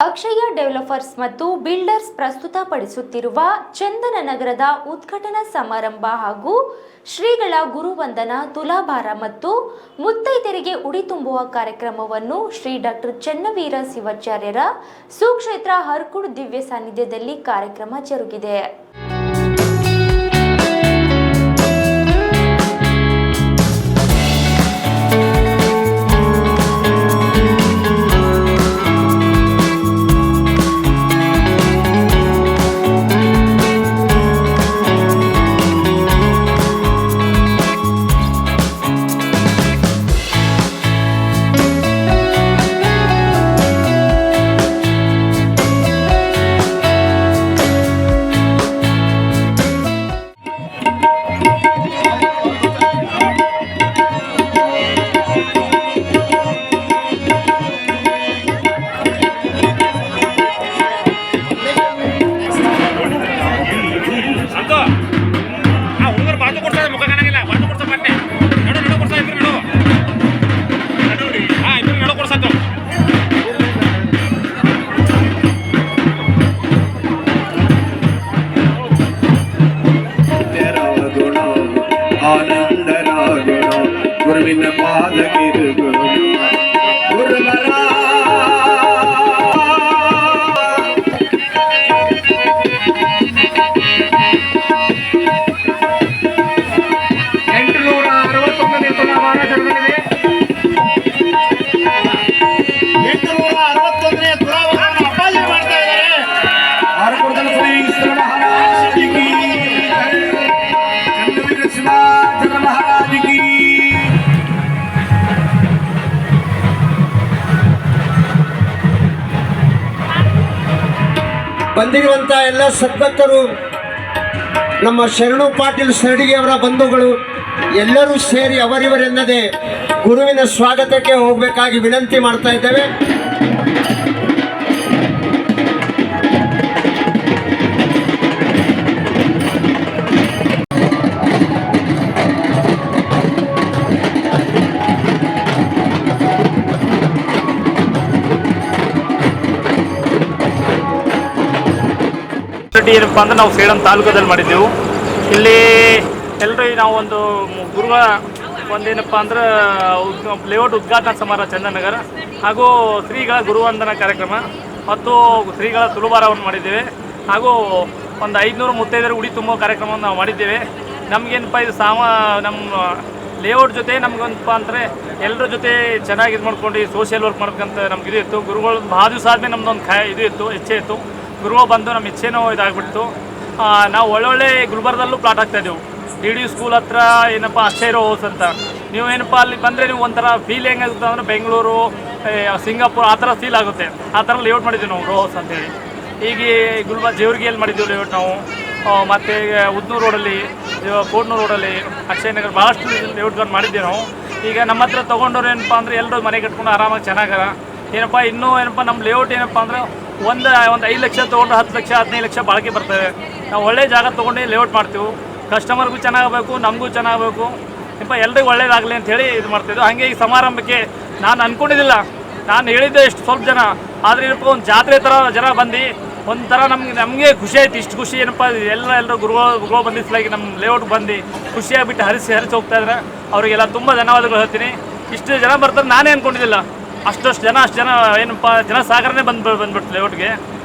ಅಕ್ಷಯ developers ಮತ್ತು builders ಪ್ರಸ್ತುತಪಡಿಸುತ್ತಿರುವ ಚಂದನ ನಗರದ ಉದ್ಘಾಟನಾ ಸಮಾರಂಭ ಹಾಗೂ ಶ್ರೀಗಳ ಗುರುವಂದನ ತುಲಾಭಾರ ಮತ್ತು ಮುತ್ತೈದೆರಿಗೆ ಉಡಿ ತುಂಬುವ ಕಾರ್ಯಕ್ರಮವನ್ನು ಶ್ರೀ ಡಾಕ್ಟರ್ ಚನ್ನವೀರ ಶಿವಾಚಾರ್ಯರ ಸುಕ್ಷೇತ್ರ ಹರ್ಕುಡ್ ದಿವ್ಯ ಸಾನ್ನಿಧ್ಯದಲ್ಲಿ ಕಾರ್ಯಕ್ರಮ ಜರುಗಿದೆ. குருவின் பாதகிரு ಬಂದಿರುವಂಥ ಎಲ್ಲ ಸದ್ಭಕ್ತರು ನಮ್ಮ ಶರಣು ಪಾಟೀಲ್ ಸರಡಿಗೆ ಅವರ ಬಂಧುಗಳು, ಎಲ್ಲರೂ ಸೇರಿ ಅವರಿವರೆನ್ನದೆ ಗುರುವಿನ ಸ್ವಾಗತಕ್ಕೆ ಹೋಗಬೇಕಾಗಿ ವಿನಂತಿ ಮಾಡ್ತಾ ಇದ್ದೇವೆ. ಏನಪ್ಪ ಅಂದ್ರೆ ನಾವು ಸೇಡಂ ತಾಲೂಕದಲ್ಲಿ ಮಾಡಿದ್ದೆವು. ಇಲ್ಲಿ ಎಲ್ಲರೂ ನಾವು ಒಂದು ಗುರುವ ಒಂದೇನಪ್ಪ ಅಂದ್ರೆ ಲೇಔಟ್ ಉದ್ಘಾಟನಾ ಸಮಾರಂಭ ಚಂದನಗರ ಹಾಗೂ ಶ್ರೀಗಳ ಗುರುವಂದನ ಕಾರ್ಯಕ್ರಮ ಮತ್ತು ಶ್ರೀಗಳ ತುಳುಬಾರವನ್ನು ಮಾಡಿದ್ದೇವೆ. ಹಾಗೂ ಒಂದು ಐದುನೂರು ಮುತ್ತೈದರ ಉಡಿ ತುಂಬೋ ಕಾರ್ಯಕ್ರಮವನ್ನು ನಾವು ಮಾಡಿದ್ದೇವೆ. ನಮಗೇನಪ್ಪ ಇದು ಸಾಮ ನಮ್ಮ ಲೇಔಟ್ ಜೊತೆ ನಮಗೇನಪ್ಪ ಅಂದರೆ ಎಲ್ಲರ ಜೊತೆ ಚೆನ್ನಾಗಿ ಇದು ಮಾಡ್ಕೊಂಡು ಸೋಷಿಯಲ್ ವರ್ಕ್ ಮಾಡ್ಬೇಕಂತ ನಮ್ಗೆ ಇದು ಇತ್ತು. ಗುರುಗಳು ಭಾಳ ದಿವಸ ಆದಮೇಲೆ ನಮ್ದೊಂದು ಖಾ ಇದು ಇತ್ತು, ಇಚ್ಛೆ ಇತ್ತು. ಗುರುಗಳು ಬಂದು ನಮ್ಮ ಇಚ್ಛೆನೂ ಇದಾಗ್ಬಿಡ್ತು. ನಾವು ಒಳ್ಳೊಳ್ಳೆ ಗುಲ್ಬರ್ಗದಲ್ಲೂ ಪ್ಲಾಟ್ ಆಗ್ತಾ ಇದ್ದೆವು. ಡಿ ಡಿ ಸ್ಕೂಲ್ ಹತ್ರ ಏನಪ್ಪ ಅಕ್ಷಯ ಹೌಸ್ ಅಂತ. ನೀವು ಏನಪ್ಪ ಅಲ್ಲಿ ಬಂದರೆ ನೀವು ಒಂಥರ ಫೀಲ್ ಹೆಂಗಾಗುತ್ತೆ ಅಂದರೆ ಬೆಂಗಳೂರು ಸಿಂಗಾಪುರ್ ಆ ಥರ ಫೀಲ್ ಆಗುತ್ತೆ. ಆ ಥರ ಲೇಔಟ್ ಮಾಡಿದ್ದೀವಿ ನಾವು ರೋ ಹೌಸ್ ಅಂತೇಳಿ ಈಗ ಗುಲ್ಬರ್ ಜೇವರ್ಗಿಯಲ್ಲಿ ಮಾಡಿದ್ದೀವಿ ಲೇಔಟ್ ನಾವು. ಮತ್ತು ಉದ್ನೂರು ರೋಡಲ್ಲಿ ಕೋಟ್ನೂರು ರೋಡಲ್ಲಿ ಅಕ್ಷಯ ನಗರ ಭಾಳಷ್ಟು ಲೇಔಟ್ಗಳನ್ನು ಮಾಡಿದ್ದೀವಿ ನಾವು. ಈಗ ನಮ್ಮ ಹತ್ರ ತೊಗೊಂಡವ್ರು ಏನಪ್ಪ ಅಂದರೆ ಎಲ್ಲರೂ ಮನೆ ಕಟ್ಕೊಂಡು ಆರಾಮಾಗಿ ಚೆನ್ನಾಗಾರ ಏನಪ್ಪ ಇನ್ನೂ ಏನಪ್ಪ ನಮ್ಮ ಲೇಔಟ್ ಏನಪ್ಪ ಅಂದ್ರೆ ಒಂದು ಒಂದು ಐದು ಲಕ್ಷ ತೊಗೊಂಡು ಹತ್ತು ಲಕ್ಷ, ಹದಿನೈದು ಲಕ್ಷ ಬಾಳಿಕೆ ಬರ್ತವೆ. ನಾವು ಒಳ್ಳೆ ಜಾಗ ತೊಗೊಂಡು ಲೇಔಟ್ ಮಾಡ್ತೀವಿ. ಕಸ್ಟಮರ್ಗೂ ಚೆನ್ನಾಗಬೇಕು, ನಮಗೂ ಚೆನ್ನಾಗಬೇಕು. ಇಪ್ಪ ಎಲ್ರಿಗೂ ಒಳ್ಳೇದಾಗಲಿ ಹೇಳಿ ಇದು ಮಾಡ್ತಿದ್ವಿ. ಹಾಗೆ ಈ ಸಮಾರಂಭಕ್ಕೆ ನಾನು ಅಂದ್ಕೊಂಡಿದ್ದಿಲ್ಲ ನಾನು ಹೇಳಿದ್ದೆ ಇಷ್ಟು ಸ್ವಲ್ಪ ಜನ. ಆದರೆ ಏನಪ್ಪ, ಒಂದು ಜಾತ್ರೆ ಥರ ಜನ ಬಂದು ಒಂಥರ ನಮ್ಗೆ, ನಮಗೆ ಖುಷಿ ಆಯ್ತು. ಇಷ್ಟು ಖುಷಿ ಏನಪ್ಪ ಎಲ್ಲ ಎಲ್ಲರೂ ಗುರು ಗುರುಗಳು ಬಂದಿಸಲಾಗಿ ನಮ್ಮ ಲೇಔಟ್ ಬಂದು ಖುಷಿಯಾಗಿಬಿಟ್ಟು ಹರಿಸಿ ಹರಿಸಿ ಹೋಗ್ತಾ ಇದ್ದಾರೆ ಅವರಿಗೆಲ್ಲ ತುಂಬ ಧನ್ಯವಾದಗಳು ಹೇಳ್ತೀನಿ. ಇಷ್ಟು ಜನ ಬರ್ತಾರೆ, ನಾನೇ ಅಂದ್ಕೊಂಡಿದ್ದಿಲ್ಲ ಅಷ್ಟಷ್ಟು ಜನ ಅಷ್ಟು ಜನ ಏನಪ್ಪ ಜನ ಸಾಗರನೇ ಬಂದು ಬಂದ್ಬಿಡ್ತು ಲೇಔಟ್ಗೆ